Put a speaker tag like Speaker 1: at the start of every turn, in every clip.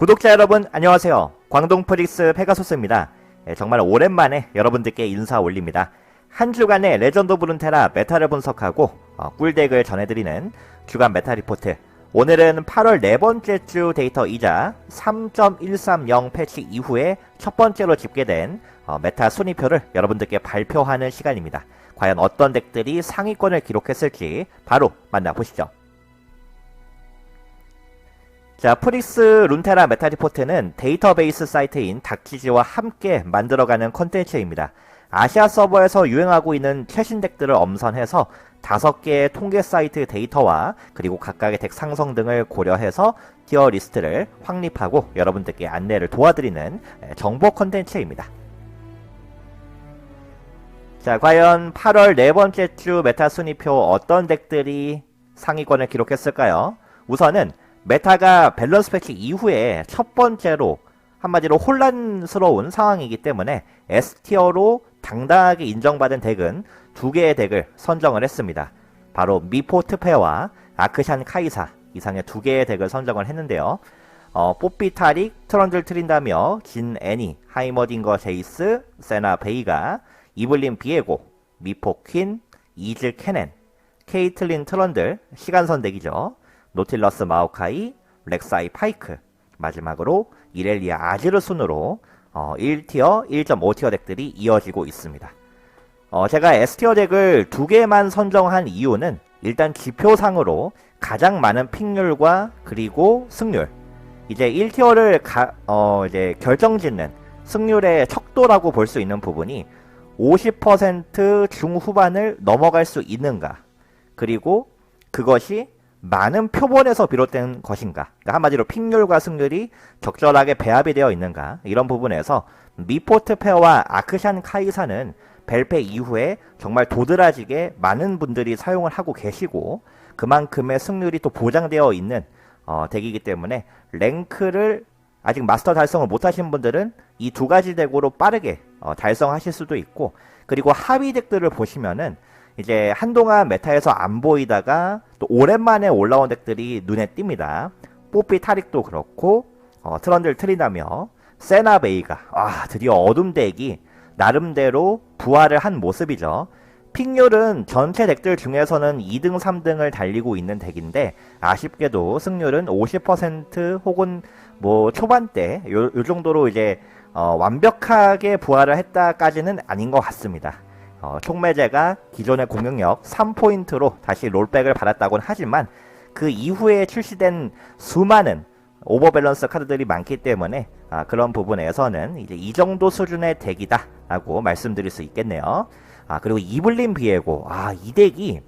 Speaker 1: 구독자 여러분 안녕하세요. 광동 프릭스 페가소스입니다. 예, 정말 오랜만에 여러분들께 인사 올립니다. 한 주간의 레전드 브룬테라 메타를 분석하고 어, 꿀덱을 전해드리는 주간 메타 리포트. 오늘은 8월 네 번째 주 데이터이자 3.130 패치 이후에 첫 번째로 집계된 어, 메타 순위표를 여러분들께 발표하는 시간입니다. 과연 어떤 덱들이 상위권을 기록했을지 바로 만나보시죠. 자, 프릭스 룬테라 메타리포트는 데이터베이스 사이트인 닥치지와 함께 만들어가는 컨텐츠입니다. 아시아 서버에서 유행하고 있는 최신 덱들을 엄선해서 다섯 개의 통계 사이트 데이터와 그리고 각각의 덱 상성 등을 고려해서 티어 리스트를 확립하고 여러분들께 안내를 도와드리는 정보 컨텐츠입니다. 자, 과연 8월 네 번째 주 메타 순위표 어떤 덱들이 상위권을 기록했을까요? 우선은 메타가 밸런스 패치 이후에 첫 번째로 한마디로 혼란스러운 상황이기 때문에 S티어로 당당하게 인정받은 덱은 두 개의 덱을 선정을 했습니다. 바로 미포트페와 아크샨 카이사 이상의 두 개의 덱을 선정을 했는데요. 어, 뽀삐 타릭, 트런들 트린다며 진 애니, 하이머딩거 제이스, 세나 베이가, 이블린 비에고, 미포 퀸, 이즈 케넨, 케이틀린 트런들, 시간선 덱이죠. 노틸러스 마오카이, 렉사이 파이크, 마지막으로 이렐리아 아지르 순으로 어, 1티어, 1.5티어 덱들이 이어지고 있습니다. 어, 제가 S티어 덱을 두 개만 선정한 이유는 일단 지표상으로 가장 많은 픽률과 그리고 승률 이제 1티어를 가, 어, 이제 결정짓는 승률의 척도라고 볼 수 있는 부분이 50% 중후반을 넘어갈 수 있는가 그리고 그것이 많은 표본에서 비롯된 것인가? 그러니까 한마디로 픽률과 승률이 적절하게 배합이 되어 있는가? 이런 부분에서 미포트 페어와 아크샨 카이사는 벨페 이후에 정말 도드라지게 많은 분들이 사용을 하고 계시고 그만큼의 승률이 또 보장되어 있는 어, 덱이기 때문에 랭크를 아직 마스터 달성을 못하신 분들은 이 두 가지 덱으로 빠르게 어, 달성하실 수도 있고 그리고 하위 덱들을 보시면은 이제 한동안 메타에서 안 보이다가 또 오랜만에 올라온 덱들이 눈에 띕니다. 뽀삐 타릭도 그렇고 어, 트런들 트리다며 세나 베이가 아 드디어 어둠 덱이 나름대로 부활을 한 모습이죠. 픽률은 전체 덱들 중에서는 2등, 3등을 달리고 있는 덱인데 아쉽게도 승률은 50% 혹은 뭐 초반대 요, 요 정도로 이제 어, 완벽하게 부활을 했다까지는 아닌 것 같습니다. 어, 총매제가 기존의 공격력 3포인트로 다시 롤백을 받았다고는 하지만 그 이후에 출시된 수많은 오버밸런스 카드들이 많기 때문에 아, 그런 부분에서는 이제 이 정도 수준의 덱이다 라고 말씀드릴 수 있겠네요. 아 그리고 이블린 비에고 아 이 덱이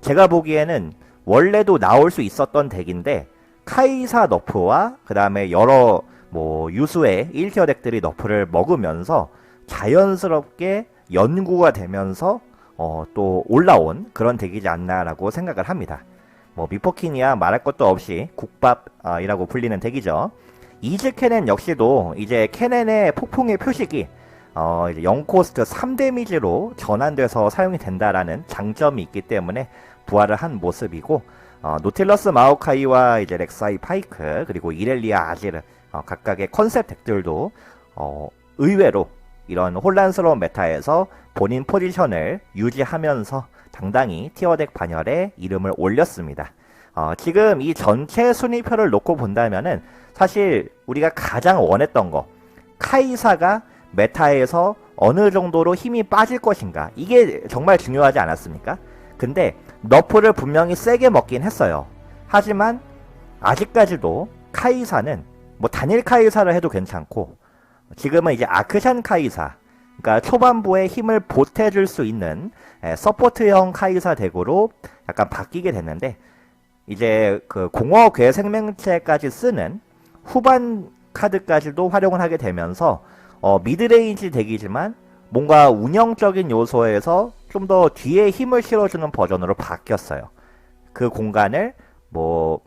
Speaker 1: 제가 보기에는 원래도 나올 수 있었던 덱인데 카이사 너프와 그 다음에 여러 뭐 유수의 1티어 덱들이 너프를 먹으면서 자연스럽게 연구가 되면서 어, 또 올라온 그런 덱이지 않나라고 생각을 합니다. 뭐 미포킨이야 말할 것도 없이 국밥이라고 불리는 덱이죠. 이즈 캐넨 역시도 이제 캐넨의 폭풍의 표식이 어, 이제 0코스트 3데미지로 전환돼서 사용이 된다라는 장점이 있기 때문에 부활을 한 모습이고 어, 노틸러스 마오카이와 이제 렉사이 파이크 그리고 이렐리아 아지르 어, 각각의 컨셉 덱들도 어, 의외로 이런 혼란스러운 메타에서 본인 포지션을 유지하면서 당당히 티어덱 반열에 이름을 올렸습니다. 어, 지금 이 전체 순위표를 놓고 본다면은 사실 우리가 가장 원했던 거 카이사가 메타에서 어느 정도로 힘이 빠질 것인가 이게 정말 중요하지 않았습니까? 근데 너프를 분명히 세게 먹긴 했어요. 하지만 아직까지도 카이사는 뭐 단일 카이사를 해도 괜찮고 지금은 이제 아크샨 카이사 그러니까 초반부에 힘을 보태줄 수 있는 에, 서포트형 카이사 덱으로 약간 바뀌게 됐는데 이제 그 공허 괴 생명체까지 쓰는 후반 카드까지도 활용을 하게 되면서 어, 미드레인지 덱이지만 뭔가 운영적인 요소에서 좀 더 뒤에 힘을 실어주는 버전으로 바뀌었어요. 그 공간을 뭐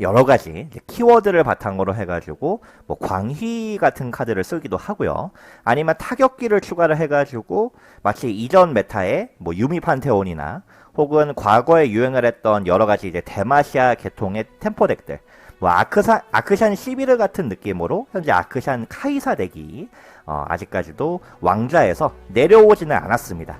Speaker 1: 여러 가지 키워드를 바탕으로 해가지고 뭐 광희 같은 카드를 쓰기도 하고요. 아니면 타격기를 추가를 해가지고 마치 이전 메타의 뭐 유미 판테온이나 혹은 과거에 유행을 했던 여러 가지 이제 대마시아 계통의 템포 덱들 뭐 아크사, 아크샨 11을 같은 느낌으로 현재 아크샨 카이사 덱이 어, 아직까지도 왕좌에서 내려오지는 않았습니다.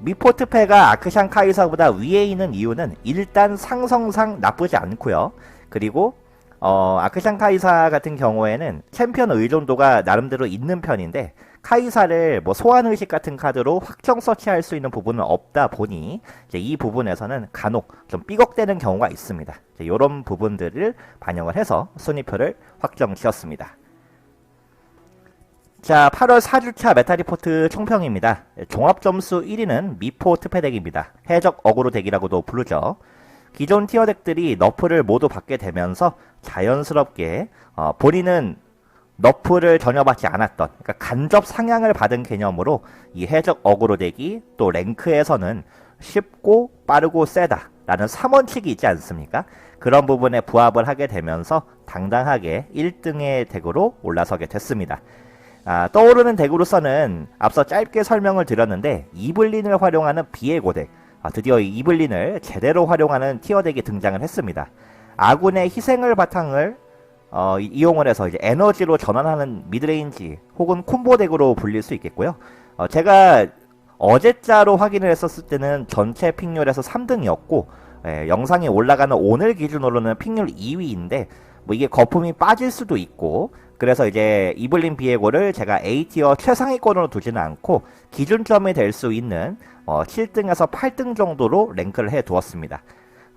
Speaker 1: 미포트페가 아크샨 카이사보다 위에 있는 이유는 일단 상성상 나쁘지 않고요. 그리고 어, 아크샨 카이사 같은 경우에는 챔피언 의존도가 나름대로 있는 편인데 카이사를 뭐 소환 의식 같은 카드로 확정 서치할 수 있는 부분은 없다 보니 이제 이 부분에서는 간혹 좀 삐걱대는 경우가 있습니다. 이런 부분들을 반영을 해서 순위표를 확정 지었습니다. 자, 8월 4주차 메타리포트 총평입니다. 종합 점수 1위는 미포 특패덱입니다. 해적 어그로 덱이라고도 부르죠. 기존 티어 덱들이 너프를 모두 받게 되면서 자연스럽게 어, 본인은 너프를 전혀 받지 않았던 그러니까 간접 상향을 받은 개념으로 이 해적 어그로 덱이 또 랭크에서는 쉽고 빠르고 세다 라는 3원칙이 있지 않습니까? 그런 부분에 부합을 하게 되면서 당당하게 1등의 덱으로 올라서게 됐습니다. 아, 떠오르는 덱으로서는 앞서 짧게 설명을 드렸는데 이블린을 활용하는 비에고 덱 아, 드디어 이 이블린을 제대로 활용하는 티어 덱이 등장을 했습니다. 아군의 희생을 바탕을 어, 이용을 해서 이제 에너지로 전환하는 미드레인지 혹은 콤보 덱으로 불릴 수 있겠고요. 어, 제가 어제자로 확인을 했었을 때는 전체 픽률에서 3등이었고 예, 영상이 올라가는 오늘 기준으로는 픽률 2위인데 뭐 이게 거품이 빠질 수도 있고 그래서 이제 이블린 비에고를 제가 A티어 최상위권으로 두지는 않고 기준점이 될 수 있는 어, 7등에서 8등 정도로 랭크를 해 두었습니다.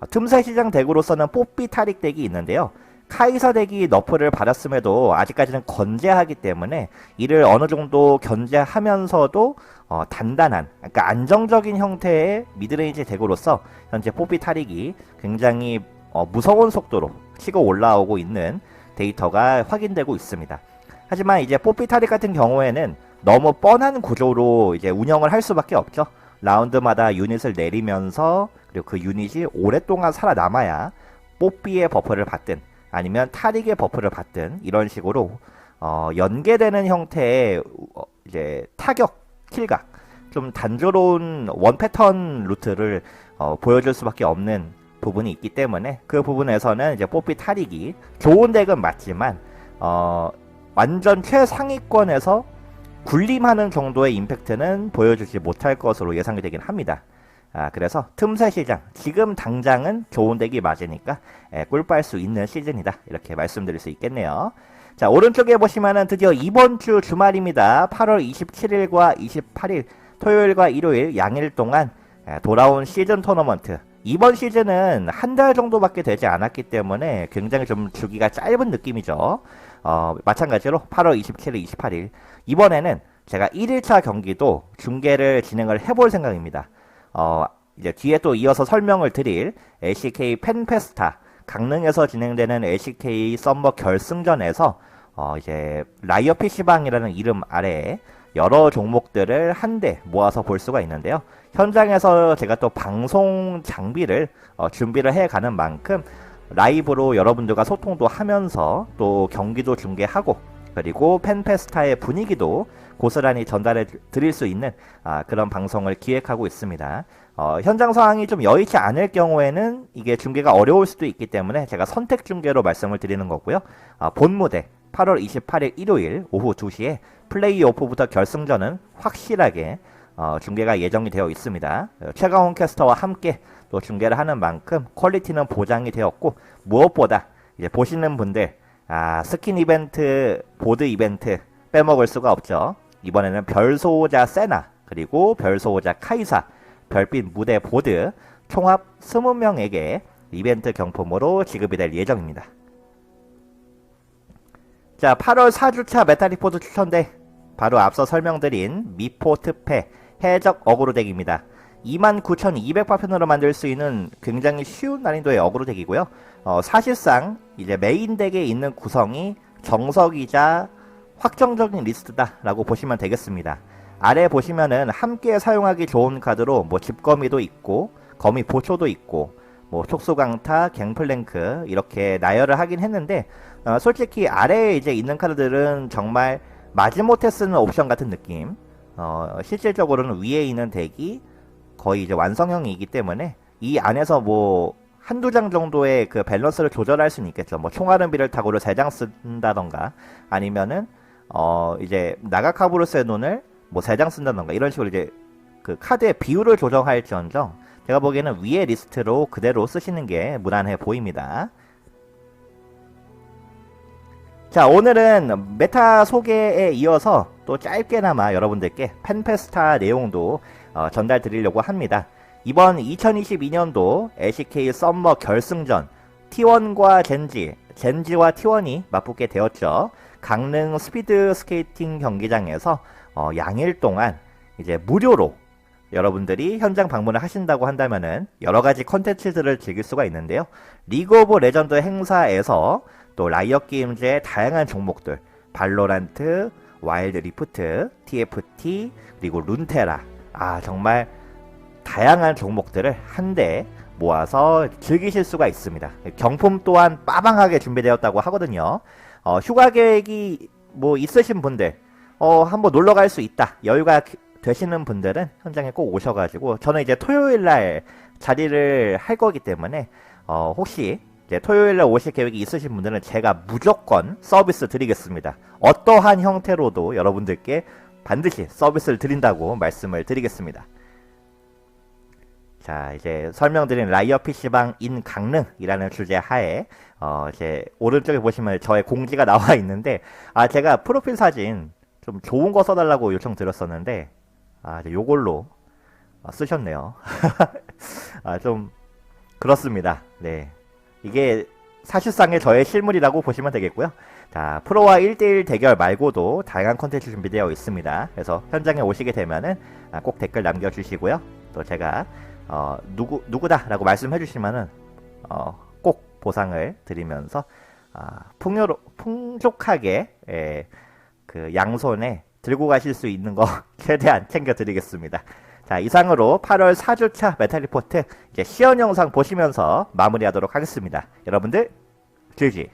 Speaker 1: 어, 틈새 시장 덱으로서는 뽀삐 타릭 덱이 있는데요. 카이사 덱이 너프를 받았음에도 아직까지는 건재하기 때문에 이를 어느 정도 견제하면서도 어, 단단한, 그러니까 안정적인 형태의 미드레인지 덱으로서 현재 뽀삐 타릭이 굉장히 어, 무서운 속도로 치고 올라오고 있는 데이터가 확인되고 있습니다. 하지만 이제 뽀삐 타릭 같은 경우에는 너무 뻔한 구조로 이제 운영을 할 수밖에 없죠. 라운드마다 유닛을 내리면서 그리고 그 유닛이 오랫동안 살아남아야 뽀삐의 버프를 받든 아니면 타릭의 버프를 받든 이런 식으로 어, 연계되는 형태의 어, 이제 타격 킬각 좀 단조로운 원 패턴 루트를 어, 보여줄 수밖에 없는 부분이 있기 때문에 그 부분에서는 이제 뽀삐 타릭이 좋은 덱은 맞지만 어, 완전 최상위권에서 군림하는 정도의 임팩트는 보여주지 못할 것으로 예상이 되긴 합니다. 아, 그래서 틈새 시장 지금 당장은 좋은 덱이 맞으니까 예, 꿀빨 수 있는 시즌이다 이렇게 말씀드릴 수 있겠네요. 자 오른쪽에 보시면은 드디어 이번 주 주말입니다. 8월 27일과 28일 토요일과 일요일 양일 동안 예, 돌아온 시즌 토너먼트 이번 시즌은 한 달 정도밖에 되지 않았기 때문에 굉장히 좀 주기가 짧은 느낌이죠. 어, 마찬가지로 8월 27일, 28일 이번에는 제가 1일차 경기도 중계를 진행을 해볼 생각입니다. 어, 이제 뒤에 또 이어서 설명을 드릴 LCK 팬페스타 강릉에서 진행되는 LCK 썸머 결승전에서 어, 이제 라이어 PC방이라는 이름 아래에 여러 종목들을 한데 모아서 볼 수가 있는데요. 현장에서 제가 또 방송 장비를 어, 준비를 해가는 만큼 라이브로 여러분들과 소통도 하면서 또 경기도 중계하고 그리고 팬페스타의 분위기도 고스란히 전달해 드릴 수 있는 아, 그런 방송을 기획하고 있습니다. 어, 현장 상황이 좀 여의치 않을 경우에는 이게 중계가 어려울 수도 있기 때문에 제가 선택 중계로 말씀을 드리는 거고요. 아, 본 무대 8월 28일 일요일 오후 2시에 플레이오프부터 결승전은 확실하게 어, 중계가 예정이 되어 있습니다. 최강훈 캐스터와 함께 또 중계를 하는 만큼 퀄리티는 보장이 되었고 무엇보다 이제 보시는 분들 아, 스킨 이벤트, 보드 이벤트 빼먹을 수가 없죠. 이번에는 별소호자 세나 그리고 별소호자 카이사 별빛 무대 보드 총합 20명에게 이벤트 경품으로 지급이 될 예정입니다. 자, 8월 4주차 메타리포드 추천대 바로 앞서 설명드린 미포 특패 해적 어그로 덱입니다. 29,200파편으로 만들 수 있는 굉장히 쉬운 난이도의 어그로 덱이고요. 어, 사실상 이제 메인 덱에 있는 구성이 정석이자 확정적인 리스트다라고 보시면 되겠습니다. 아래 보시면은 함께 사용하기 좋은 카드로 뭐 집거미도 있고 거미 보초도 있고 뭐 촉수강타, 갱플랭크 이렇게 나열을 하긴 했는데 어, 솔직히 아래에 이제 있는 카드들은 정말 마지못해 쓰는 옵션 같은 느낌. 어, 실질적으로는 위에 있는 덱이 거의 이제 완성형이기 때문에 이 안에서 뭐 한두 장 정도의 그 밸런스를 조절할 수는 있겠죠. 뭐 총알은비를 타고를 세장 쓴다던가 아니면은 어 이제 나가카부르스의 눈을 뭐 세 장 쓴다던가 이런 식으로 이제 그 카드의 비율을 조정할지언정 제가 보기에는 위의 리스트로 그대로 쓰시는 게 무난해 보입니다. 자 오늘은 메타 소개에 이어서 또 짧게나마 여러분들께 펜페스타 내용도 어, 전달 드리려고 합니다. 이번 2022년도 LCK 썸머 결승전 T1과 젠지, 젠지와 T1이 맞붙게 되었죠. 강릉 스피드 스케이팅 경기장에서 어, 양일 동안 이제 무료로 여러분들이 현장 방문을 하신다고 한다면은 여러 가지 컨텐츠들을 즐길 수가 있는데요. 리그 오브 레전드 행사에서 또 라이엇 게임즈의 다양한 종목들, 발로란트, 와일드 리프트, TFT, 그리고 룬테라. 아, 정말 다양한 종목들을 한데 모아서 즐기실 수가 있습니다. 경품 또한 빠방하게 준비되었다고 하거든요. 어, 휴가 계획이 뭐 있으신 분들, 어, 한번 놀러 갈 수 있다. 여유가 되시는 분들은 현장에 꼭 오셔가지고, 저는 이제 토요일 날 자리를 할 거기 때문에, 어, 혹시 이제 토요일 날 오실 계획이 있으신 분들은 제가 무조건 서비스 드리겠습니다. 어떠한 형태로도 여러분들께 반드시 서비스를 드린다고 말씀을 드리겠습니다. 자, 이제 설명드린 라이어 PC방 인 강릉이라는 주제 하에, 어, 이제 오른쪽에 보시면 저의 공지가 나와 있는데, 아, 제가 프로필 사진 좀 좋은 거 써달라고 요청 드렸었는데, 아, 이제 요걸로 어, 쓰셨네요. 아, 좀, 그렇습니다. 네. 이게 사실상의 저의 실물이라고 보시면 되겠고요. 자, 프로와 1대1 대결 말고도 다양한 컨텐츠 준비되어 있습니다. 그래서 현장에 오시게 되면은 아, 꼭 댓글 남겨주시고요. 또 제가 어, 누구 누구다라고 말씀해 주시면은 어, 꼭 보상을 드리면서 아, 풍요로 풍족하게 예, 그 양손에 들고 가실 수 있는 거 최대한 챙겨 드리겠습니다. 자, 이상으로 8월 4주차 메탈 리포트 이제 시연 영상 보시면서 마무리하도록 하겠습니다. 여러분들 질지.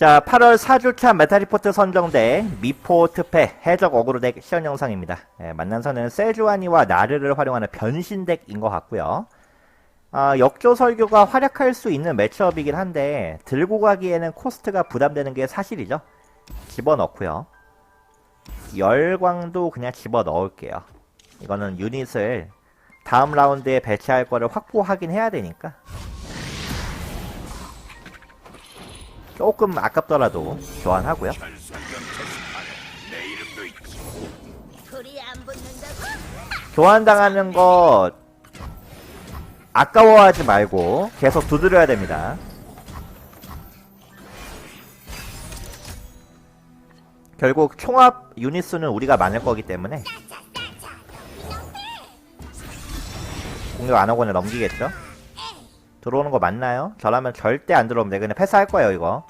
Speaker 1: 자, 8월 4주차 메탈 리포트 선정대 미포 특패 해적 어그로 덱 시연 영상입니다. 예, 만난 선은 세주아니와 나르를 활용하는 변신 덱인 것 같고요. 아, 역조 설교가 활약할 수 있는 매치업이긴 한데 들고 가기에는 코스트가 부담되는 게 사실이죠. 집어넣고요. 열광도 그냥 집어넣을게요. 이거는 유닛을 다음 라운드에 배치할 거를 확보하긴 해야 되니까 조금 아깝더라도 교환하고요. 교환당하는 거 아까워하지 말고 계속 두드려야 됩니다. 결국 총합 유닛 수는 우리가 많을 거기 때문에 공격 안 하고는 넘기겠죠? 들어오는 거 맞나요? 저라면 절대 안 돼. 그냥 패스할 거예요, 이거.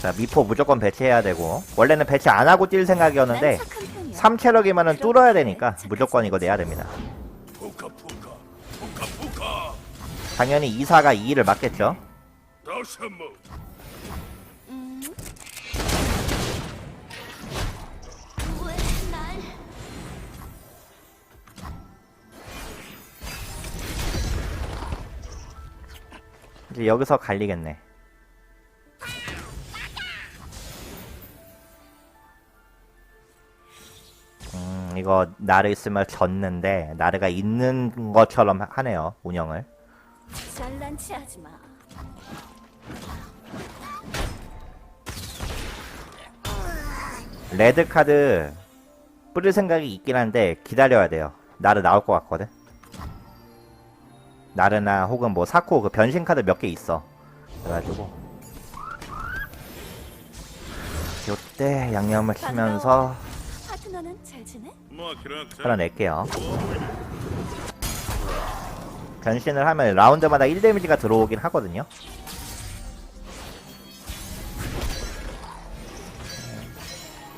Speaker 1: 자, 미포 무조건 배치해야 되고. 원래는 배치 안 하고 뛸 생각이었는데, 3체력이면은 뚫어야 되니까 무조건 이거 내야 됩니다. 당연히 2사가 2를 맞겠죠? 이제 여기서 갈리겠네. 음, 이거 나르 있으면 졌는데 나르가 있는 것처럼 하네요 운영을.
Speaker 2: 잘난치 하지 마.
Speaker 1: 레드 카드 뿌릴 생각이 있긴 한데 기다려야 돼요. 나르 나올 것 같거든. 나르나 혹은 뭐 사코 그 변신 카드 몇 개 있어. 그래가지고 요때 양념을 치면서
Speaker 2: 파트너는 잘 지내?
Speaker 3: 뭐 그렇다
Speaker 1: 끌어낼게요. 변신을 하면 라운드마다 1데미지가 들어오긴 하거든요.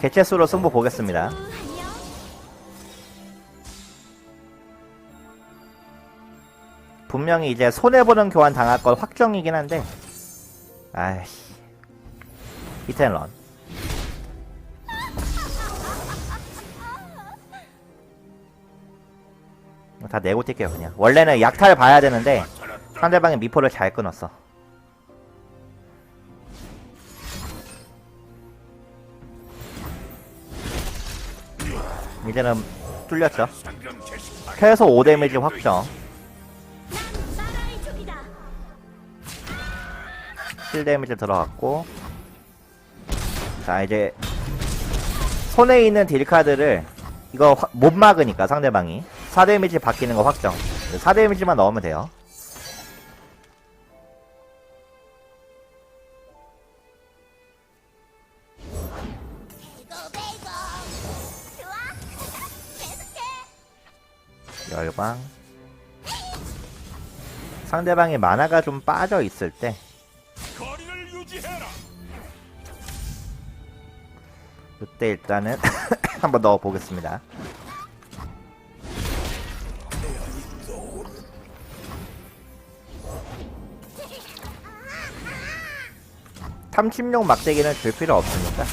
Speaker 1: 개체수로 승부 보겠습니다. 분명히 이제 손해보는 교환 당할 건 확정이긴 한데. 아이씨. 히트앤런. 다 내고 뛸게요 그냥. 원래는 약탈 봐야 되는데 상대방이 미포를 잘 끊었어. 이제는 뚫렸죠. 최소 5데미지 확정 7 데미지 들어갔고. 자 이제 손에 있는 딜 카드를 이거 화- 못 막으니까 상대방이. 4 데미지 바뀌는 거 확정. 4 데미지만 넣으면 돼요. 열광. 상대방이 만화가 좀 빠져 있을 때 이때 일단은 한번 넣어 보겠습니다. 탐침용 막대기는 줄 필요 없습니다.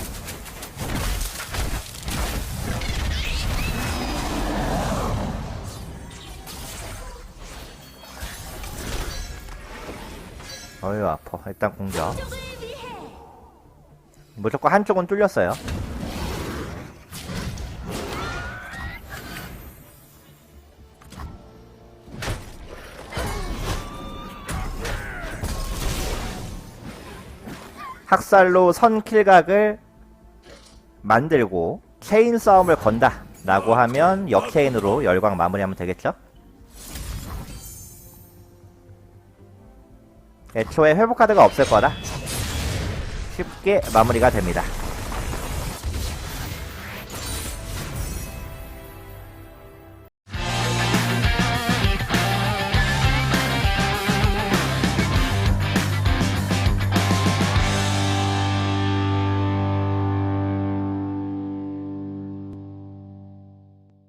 Speaker 1: 어휴 아파. 일단 공격. 무조건 한쪽은 뚫렸어요. 학살로 선 킬각을 만들고 체인 싸움을 건다 라고 하면 역체인으로 열광 마무리하면 되겠죠? 애초에 회복 카드가 없을 거라 쉽게 마무리가 됩니다.